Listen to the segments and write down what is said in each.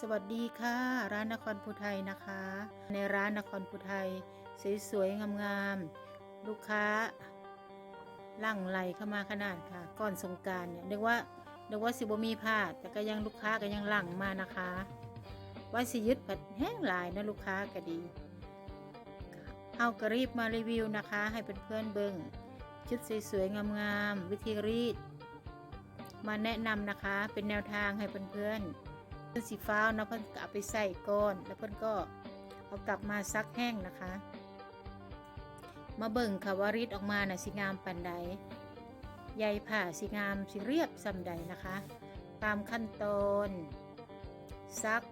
สวัสดีค่ะ ร้านนครพุไทยนะคะ ในร้านนครพุไทยสวยๆงามๆลูกค้าลั่งไหลเข้ามาขนาดค่ะ ก่อนสงการเนี่ยนึกว่านึกว่าสิบมีผ้าแต่ก็ยังลูกค้าก็ยังหลั่งมานะคะ ว่าสิยึดผัดแห้งหลายนะลูกค้าก็ดีเอากระรีบมารีวิวนะคะ ให้เพื่อนๆเบิ่งชุดสวยๆงามๆวิธีรีด มาแนะนำนะคะเป็นแนวทางให้เพื่อนๆ เพื่อนสีฟ้าวนะเพื่อนก็เอาไปใส่ก้อน แล้วเพื่อนก็เอากลับมาซักแห้งนะคะ มาเบิ่งค่ะว่ารีดออกมาน่ะสีงามปันใดใยผ่าสีงามสีเรียบสำใดนะคะ ตามขั้นตอนซัก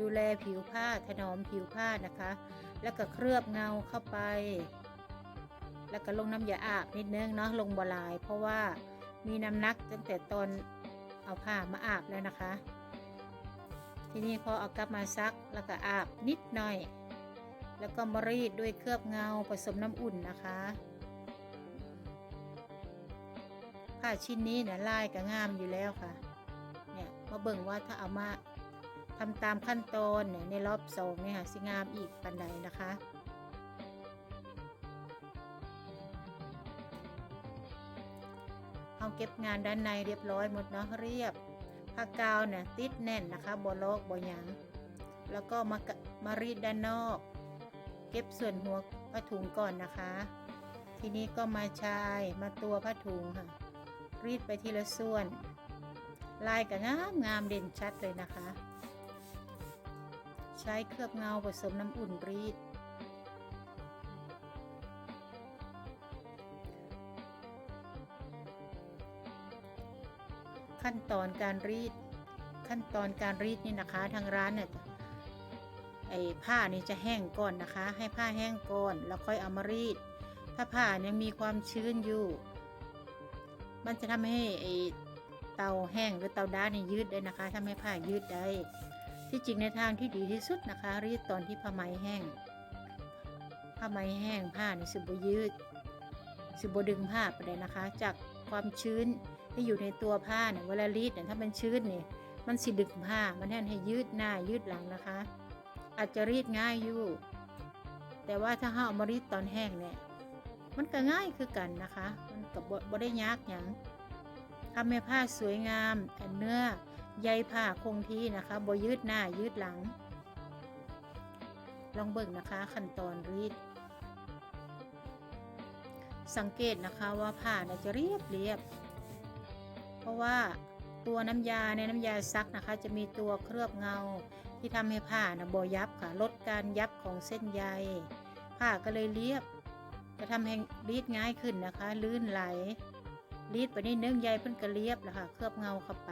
ดูแลผิวผ้าถนอมผิวผ้านะคะ แล้วก็เคลือบเงาเข้าไป แล้วก็ลงน้ำยาอาบนิดนึงเนาะลงบลาย เพราะว่ามีน้ำหนักตั้งแต่ตอนเอาผ้ามาอาบแล้วนะคะ ทีนี้พอเอากลับมาซักแล้วก็อาบนิดหน่อย แล้วก็มารีดด้วยเคลือบเงาผสมน้ำอุ่นนะคะผ้าชิ้นนี้เนี่ยลายก็งามอยู่แล้วค่ะ เนี่ยมาเบิ่งว่าถ้าเอามาทำตามขั้นตอนเนี่ยในรอบสองเนี่ยค่ะสิงามอีกปันใดนะคะเอาเก็บงานด้านในเรียบร้อยหมดเนาะเรียบ ผ้ากาวเนี่ยติดแน่นนะคะบอลอกบอหยัง แล้วก็มากะมารีดด้านนอก เก็บส่วนหัวผ้าถุงก่อนนะคะ ทีนี้ก็มาชายมาตัวผ้าถุงค่ะ รีดไปทีละส่วน ลายก็งามงามเด่นชัดเลยนะคะ ใช้เคลือบเงาผสมน้ำอุ่นรีด ขั้นตอนการรีด ขั้นตอนการรีดนี่นะคะ ทางร้านเนี่ยไอ้ผ้านี่จะแห้งก่อนนะคะ ให้ผ้าแห้งก่อนแล้วค่อยเอามารีด ถ้าผ้ายังมีความชื้นอยู่ มันจะทำให้ไอ้เตาแห้งหรือเตาด้านนี่ยืดได้นะคะทำให้ผ้ายืดได้ ที่จริงในทางที่ดีที่สุดนะคะ รีดตอนที่ผ้าไหมแห้ง ผ้าไหมแห้งผ้านี่สิบยืด สิบดึงผ้าไปเลยนะคะ จากความชื้น ที่อยู่ในตัวผ้าเนี่ยเวลารีดเนี่ยถ้ามันชื้นเนี่ยมันสิดึงผ้า มันแทนให้ยืดหน้ายืดหลังนะคะ อาจจะรีดง่ายอยู่ แต่ว่าถ้าเราเอามารีดตอนแห้งเนี่ยมันก็ง่ายคือกันนะคะ มันก็บ่บ่ได้ยากหยังทำให้ผ้าสวยงามแต่เนื้อใยผ้าคงที่นะคะบยืดหน้ายืดหลัง ลองเบิ่งนะคะขั้นตอนรีด สังเกตนะคะว่าผ้าจะเรียบเรียบ ราะว่าตัวน้ำยาในน้ำยาซักนะคะ จะมีตัวเคลือบเงาที่ทำให้ผ้านะบอยับค่ะ ลดการยับของเส้นใย ผ้าก็เลยเรียบ จะทำให้รีดง่ายขึ้นนะคะ ลื่นไหลรีดไปนิดนึงใยเพิ่นก็เรียบแล้วค่ะ เคลือบเงาเข้าไป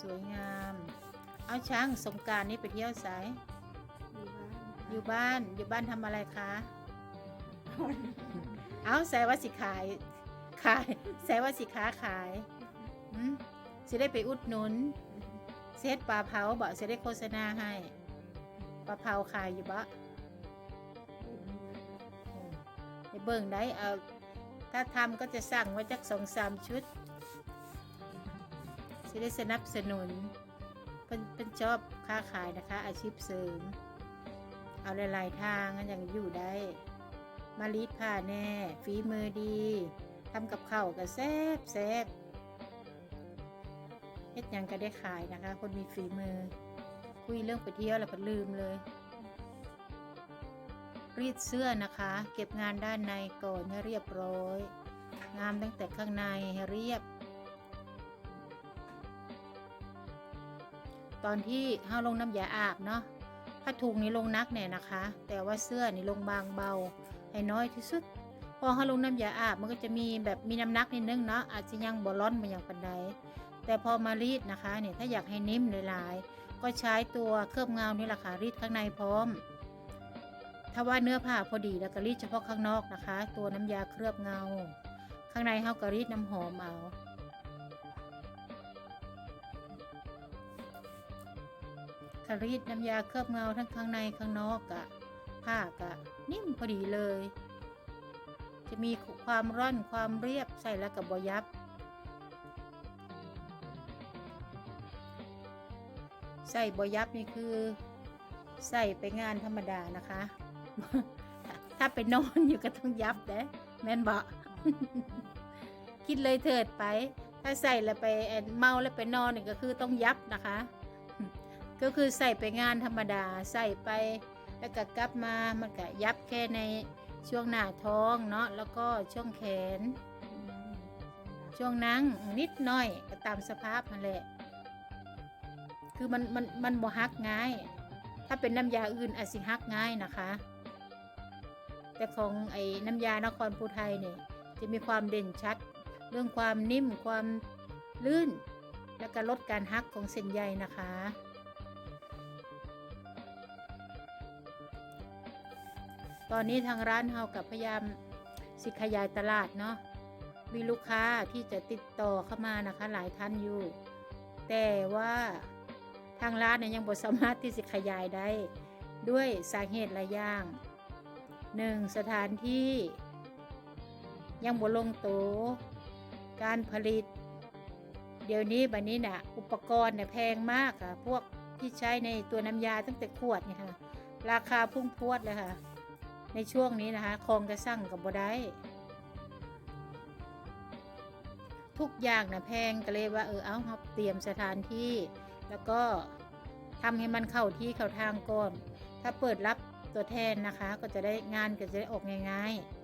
สวยงาม เอาช้างสงการนี้ไปเที่ยวสายอยู่บ้านอยู่บ้าน อยู่บ้านทำอะไรคะ เอาแสว่าสิขาย ขายแสว่าสิค้าขายสิได้ไปอุดหนุน เซตปลาเผาบ่สิได้โฆษณาให้ ปลาเผาขายอยู่บ่ไปเบิ่งได้เอา ถ้าทำก็จะสั่งไว้จักสองสามชุด สิได้สนับสนุนเป็นเป็นชอบค้าขายนะคะ อาชีพเสริม เอาหลาย ๆ ทางอันอย่างอยู่ได้ มารีดผ้าแน่ ฝีมือดีทำกับข้าวก็แซ่บแซ่บเฮ็ดยังก็ได้ขายนะคะ คนมีฝีมือ คุยเรื่องไปเที่ยวแล้วก็ลืมเลย รีดเสื้อนะคะ เก็บงานด้านในก่อนให้เรียบร้อย งามตั้งแต่ข้างในให้เรียบ ตอนที่ห้าลงน้ำยาอาบเนาะผ้าถุงนี่ลงนักเนี่ยนะคะ แต่ว่าเสื้อนี่ลงบางเบาให้น้อยที่สุด พอห้าลงน้ำยาอาบมันก็จะมีแบบมีน้ำหนักนิดนึงเนาะอาจจะยังบ่ร้อนมาอย่างปันใดแต่พอมารีดนะคะเนี่ยถ้าอยากให้นิ่มหลายๆก็ใช้ตัวเคลือบเงานี่แหละค่ะรีดข้างในพร้อม ถ้าว่าเนื้อผ้าพอดีแล้วก็รีดเฉพาะข้างนอกนะคะ ตัวน้ำยาเคลือบเงา ข้างในเฮาก็รีดน้ำหอมเอาารีดน้ำยาเคลือบเงาทั้งข้างในข้างนอกอะผ้ากะ นิ่มพอดีเลย จะมีความร่อนความเรียบใส่แล้วกับบยับ ใส่บยับนี่คือ ใส่ไปงานธรรมดานะคะ ถ้าไปนอนอยู่ก็ต้องยับเด้แม่นบอกคิดเลยเถิดไป ถ้าใส่แล้วไปเมาแล้วไปนอนนี่ก็คือต้องยับนะคะ ก็คือใส่ไปงานธรรมดาใส่ไปแล้วก็กลับมามันก็ยับแค่ในช่วงหน้าท้องเนาะแล้วก็ช่วงแขน ช่วงนั่งนิดหน่อยก็ตามสภาพนั่นแหละ คือมันมันมันบ่ฮักง่าย ถ้าเป็นน้ำยาอื่นอาจสิฮักง่ายนะคะ แต่ของไอ้น้ำยานครภูไทยเนี่ยจะมีความเด่นชัด เรื่องความนิ่มความลื่น และก็ลดการฮักของเส้นใยนะคะ ตอนนี้ทางร้านเฮากับพยายามสิขยายตลาดเนาะมีลูกค้าที่จะติดต่อเข้ามานะคะ หลายท่านอยู่ แต่ว่าทางร้านเนี่ยยังบ่สามารถที่จะขยายได้ ด้วยสาเหตุหลายอย่างหนึ่งสถานที่ ยังบ่ลงตัวการผลิต เดี๋ยวนี้บัดนี้น่ะ อุปกรณ์เนี่ยแพงมากค่ะ พวกที่ใช้ในตัวน้ำยาตั้งแต่ขวดเนี่ยค่ะ ราคาพุ่งพรวดเลยค่ะ ในช่วงนี้นะคะคองกระสั่งกับบ่ได้ทุกอย่างนะแพงก็เลยว่าเออเอาครับเตรียมสถานที่ แล้วก็ทำให้มันเข้าที่เข้าทางก่อน ถ้าเปิดรับตัวแทนนะคะ ก็จะได้งานก็จะได้ออกง่ายๆ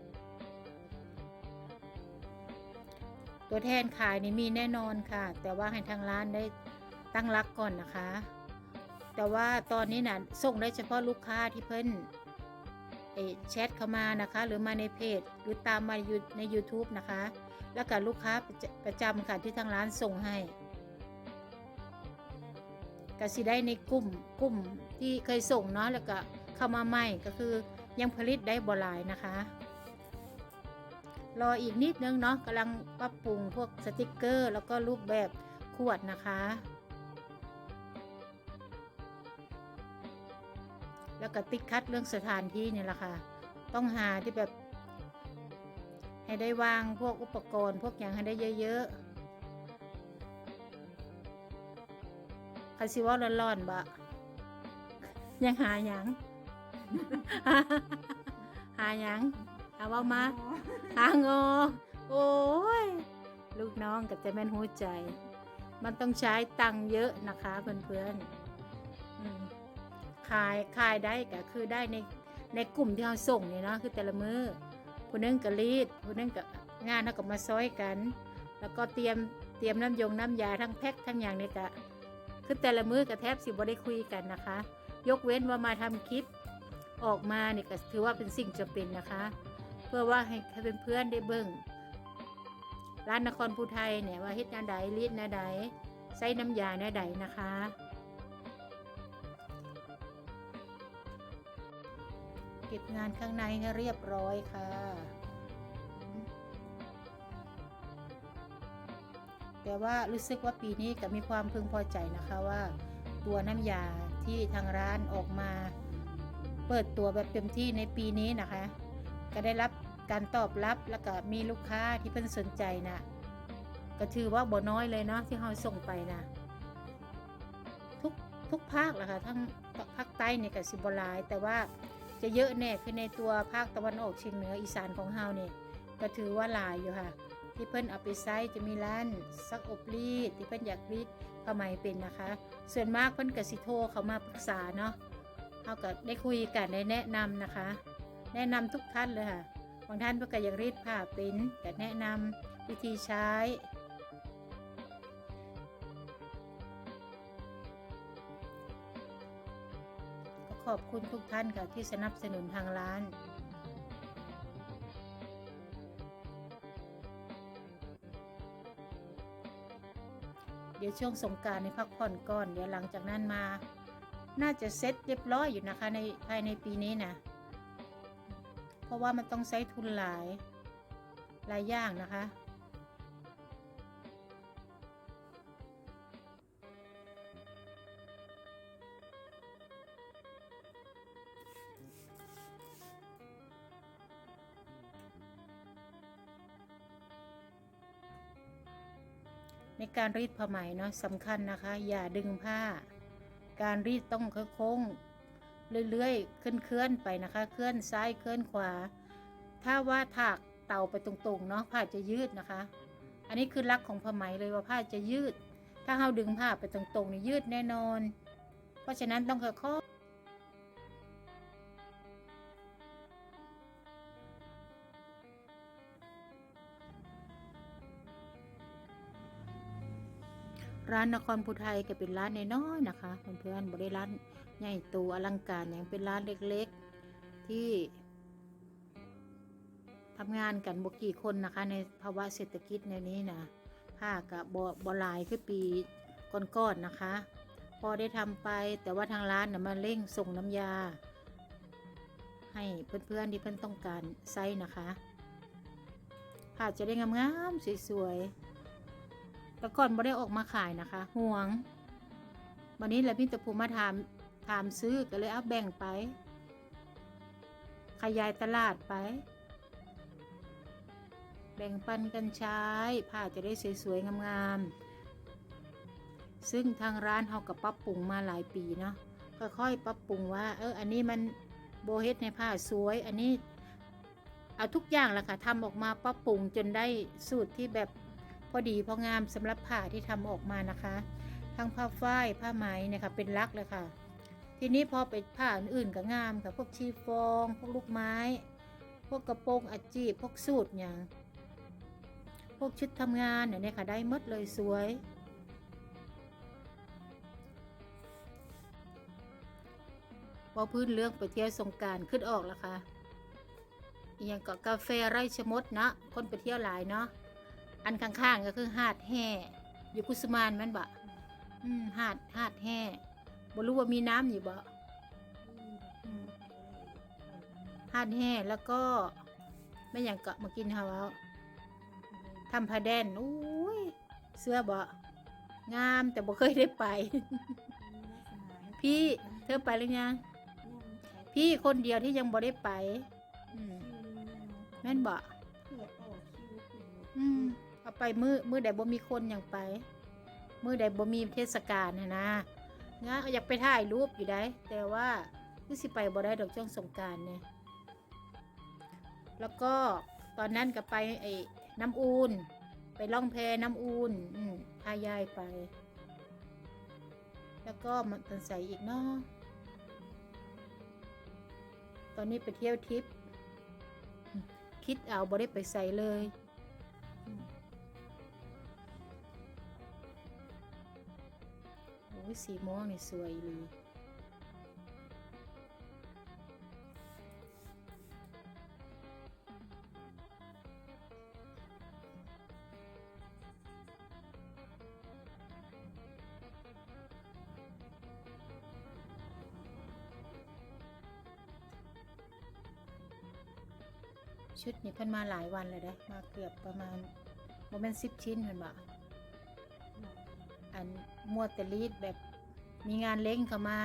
ตัวแทนขายนี่มีแน่นอนค่ะ แต่ว่าให้ทางร้านได้ตั้งรักก่อนนะคะ แต่ว่าตอนนี้นะ่ะส่งได้เฉพาะลูกค้าที่เพิ่น แชทเข้ามานะคะ หรือมาในเพจ หรือตามมาใน YouTube นะคะ แล้วก็ลูกค้าประจประจำค่ะที่ทางร้านส่งให้ก็สิได้ในกลุ่มกลุ่มที่เคยส่งเนาะแล้วก็เข้ามาใหม่ก็คือยังผลิตได้บ่หลายนะคะ รออีกนิดนึงเนาะกำลังปรับปรุงพวกสติกเกอร์ แล้วก็รูปแบบขวดนะคะ แล้วก็ติดคัดเรื่องสถานที่เนี่ยแหละค่ะ ต้องหาที่แบบให้ได้วางพวกอุปกรณ์พวกอย่างให้ได้เยอะๆคาซิว่าร้อนๆบะยังหาหยังหาหยังเอาเว่ามา หางอ โอ้ย ลูกน้องกับจะแม่นหัวใจ มันต้องใช้ตังค์เยอะนะคะเพื่อนๆอืม ขายขายได้ก็คือได้ในในกลุ่มที่เราส่งเนี่ยเนาะคือแต่ละมือผู้นึงก็รีดผู้นึงก็งานเขาก็มาซ้อยกัน แล้วก็เตรียมเตรียมน้ำยงน้ำยาทั้งแพ็คทั้งอย่างเนี่ยก็คือแต่ละมือกับแทบสิบ่ได้คุยกันนะคะ ยกเว้นว่ามาทำคลิปออกมาเนี่ยก็ถือว่าเป็นสิ่งจำเป็นนะคะ เพื่อว่าให้ให้เพื่อนๆได้เบิ่งร้านนครภูไทยเนี่ยว่าเฮ็ดนวใดรีดนวใดใส่น้ำยานวใดนะคะ เก็บงานข้างในให้เรียบร้อยค่ะ แต่ว่ารู้สึกว่าปีนี้ก็มีความพึงพอใจนะคะว่า ตัวน้ำยาที่ทางร้านออกมา เปิดตัวแบบเต็มที่ในปีนี้นะคะ ก็ได้รับการตอบรับแล้วก็มีลูกค้าที่เพิ่นสนใจนะก็ถือว่าบ่น้อยเลยเนาะที่เราส่งไปนะทุกทุกภาคแหละค่ะทั้งภาคใต้เนี่ยกับสิบลาย แต่ว่า จะเยอะแน่คือในตัวภาคตะวันออกเฉียงเหนืออีสานของเฮาเนี่ยก็ถือว่าหลายอยู่ค่ะ ที่เพิ่นเอาไปใช้จะมีร้านซักอบรีดที่เพิ่นอยากรีดผ้าไหมเป็นนะคะ ส่วนมากเพิ่นก็สิโทเขามาปรึกษาเนาะเฮาก็ได้คุยกันได้แนะนำนะคะ แนะนำทุกท่านเลยค่ะบางท่านเพื่อก็อยากรีดผ้าเป็นก็แนะนำวิธีใช้ ขอบคุณทุกท่านค่ะที่สนับสนุนทางร้านเดี๋ยวช่วงสงการในพักผ่อนก่อน เดี๋ยวหลังจากนั้นมา น่าจะเซ็ตเรียบร้อยอยู่นะคะในภายในปีนี้นะ เพราะว่ามันต้องใช้ทุนหลายหลายอย่างนะคะ การรีดผ้าไหมเนาะสำคัญนะคะ อย่าดึงผ้า การรีดต้องโค้งเรื่อยๆเคลื่อนๆไปนะคะ เคลื่อนซ้ายเคลื่อนขวา ถ้าว่าถากเต่าไปตรงๆเนาะผ้าจะยืดนะคะ อันนี้คือลักของผ้าไหมเลยว่าผ้าจะยืด ถ้าเราดึงผ้าไปตรงๆนี่ยืดแน่นอน เพราะฉะนั้นต้องค่อย ร้านนครพุไทยก็เป็นร้านน้อยๆนะคะเพื่อนๆบริร้านใหญ่โตอลังการอย่างเป็นร้านเล็กๆ ที่ทำงานกันบกี่คนนะคะ ในภาวะเศรษฐกิจในนี้นะผ้ากับบอลายคือปีก่อนๆนะคะ พอได้ทำไปแต่ว่าทางร้านนะมาเร่งส่งน้ำยา ให้เพื่อนๆที่เพื่อนต้องการไซส์นะคะผ้าจะได้งามๆสวยๆ แต่ก่อนไม่ได้ออกมาขายนะคะห่วง วันนี้แหละพี่ตะพูมาถามถามซื้อก็เลยเอาแบ่งไป ขยายตลาดไป แบ่งปันกันใช้ผ้าจะได้สวยๆงามๆซึ่งทางร้านเขากับปรับปรุงมาหลายปีเนาะค่อยๆปรับปรุงว่า เอออันนี้มันโบเฮ็ดในผ้าสวย อันนี้เอาทุกอย่างแหละค่ะทำออกมาปรับปรุงจนได้สูตรที่แบบ พอดีพองามสำหรับผ้าที่ทำออกมานะคะ ทั้งผ้าฝ้ายผ้าไหมเนี่ยค่ะเป็นลักเลยค่ะ ทีนี้พอไปผ้าอื่นๆก็งามค่ะพวกชีฟอง พวกลูกไม้ พวกกระโปรงอาจีบพวกสูตรอย่างพวกชุดทำงานเนี่ยค่ะได้มดเลยสวย พอพื้นเรื่องไปเที่ยวสงการขึ้นออกแล้วค่ะอย่างกกาแฟไร่ชะมดนะคนไปเที่ยวหลายเนาะ อันข้างๆก็คือหาดแห่อยู่กุสมานแมันบะอืมหาดหาดแห่บ่รู้ว่ามีน้ำอยู่บ่อืมหาดแห่แล้วก็ไม่อย่างเกาะมากินเฮาเอาทำผ้าแดนอุ้ยเสื้อบ่งามแต่บ่เคยได้ไป พี่เธอไปหรือยังพี่คนเดียวที่ยังบ่ได้ไป อืมแม่นบ่อืม เอาไปมือมือใดบ่มีคนอย่างไป มือใดบ่มีเทศกาลนะนะงะอยากไปถ่ายรูปอยู่ได้ แต่ว่าคือสิไปบ่ได้ดอกช่วงสงการเนี่ยแล้วก็ตอนนั้นก็ไปไอ้น้ำอูนไปล่องแพน้ำอูนอืมพายายไป แล้วก็มันตันใสอีกเนาะตอนนี้ไปเที่ยวทริปคิดเอาบ่ได้ไปใส่เลย อ้ยสีม่วงนี่สวยเลยชุดนี้เพิ่นมาหลายวันเลยได้มาเกือบประมาณประมาณสิบชิ้นเพิ่นบ อันมัวแต่รีดแบบมีงานเล้งเข้ามา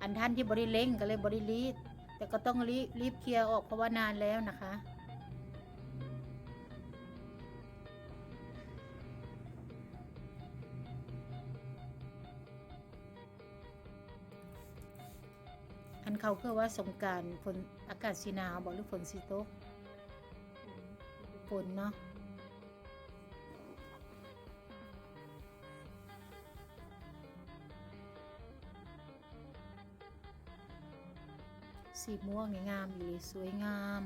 อันท่านที่บริเล้งก็เลยบริรีดแต่ก็ต้องรีบรีบเคลียร์ออกเพราะว่านานแล้วนะคะอันเขาคือว่าสงการฝนอากาศสีหนาวบอกหรือฝนสีตกฝนเนาะ สีม่วงนี่งามอยู่เลยสวยงาม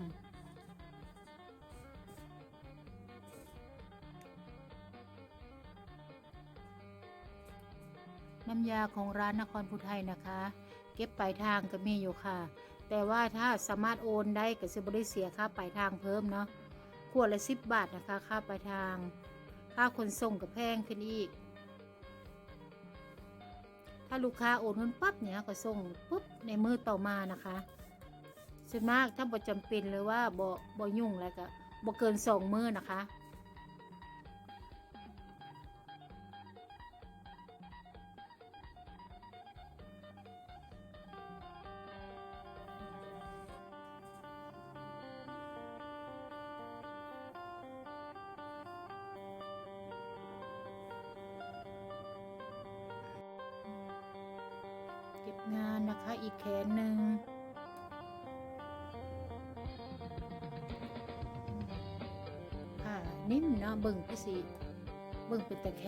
น้ำยาของร้านนครพุไทยนะคะ เก็บปลายทางก็มีอยู่ค่ะ แต่ว่าถ้าสามารถโอนได้ก็จะบริเสียค่าปลายทางเพิ่มเนาะขวดละสิบบาทนะคะ ค่าปลายทาง ค่าขนส่งก็แพงขึ้นอีก ถ้าลูกค้าโอนเงินปั๊บเนี่ยก็ส่งปุ๊บในมือต่อมานะคะ ส่วนมากถ้าบ่จำเป็นเลยว่าบ่บ่ยุ่งแล้วก็บ่เกินสองมือนะคะ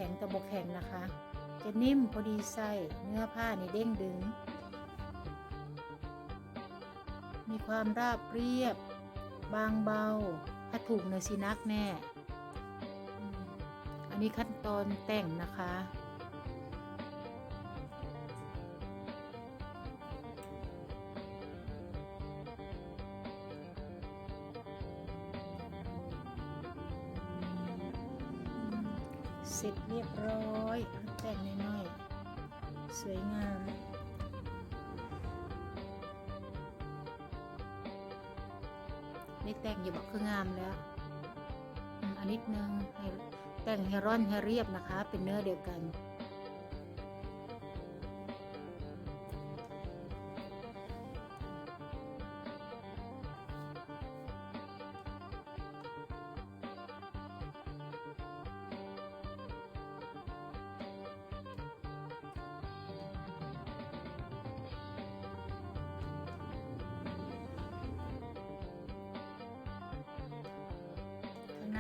ข็งแต่บกแข็งนะคะ จะนิ่มพอดีใส่เนื้อผ้านี่เด้งดึง มีความราบเรียบ บางเบาถ้าถูกเนยสินักแน่ อันนี้ขั้นตอนแต่งนะคะ นี่แต่งอยู่บอกคืองามแล้วอันนิดนึงให้แต่งให้ร่อนให้เรียบนะคะ เป็นเนื้อเดียวกัน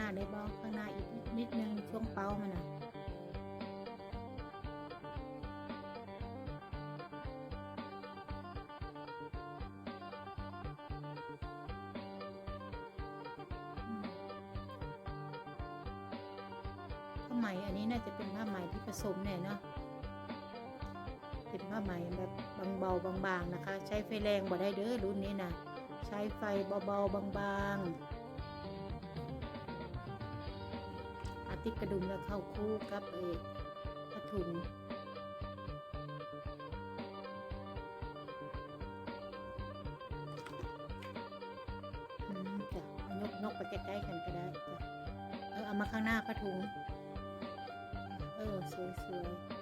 น้าได้บ้ข้างหน้าอีกนิดนึงช่วงเป้ามันนะอืมผ้าไหมอันนี้น่าจะเป็นผ้าไหมที่ผสมแน่เนาะเป็นผ้าไหมแบบบางเบาบางๆนะคะ ใช้ไฟแรงบ่ได้เด้อรุ่นนี้นะใช้ไฟเบาๆบางๆ ติดกระดุมแล้วเข้าคู่กับเอผ้าถุงอืมจ้ะยกนกไปใกล้ๆกันก็ได้จ้ะเออเอามาข้างหน้าผ้าถุง เออสวยๆ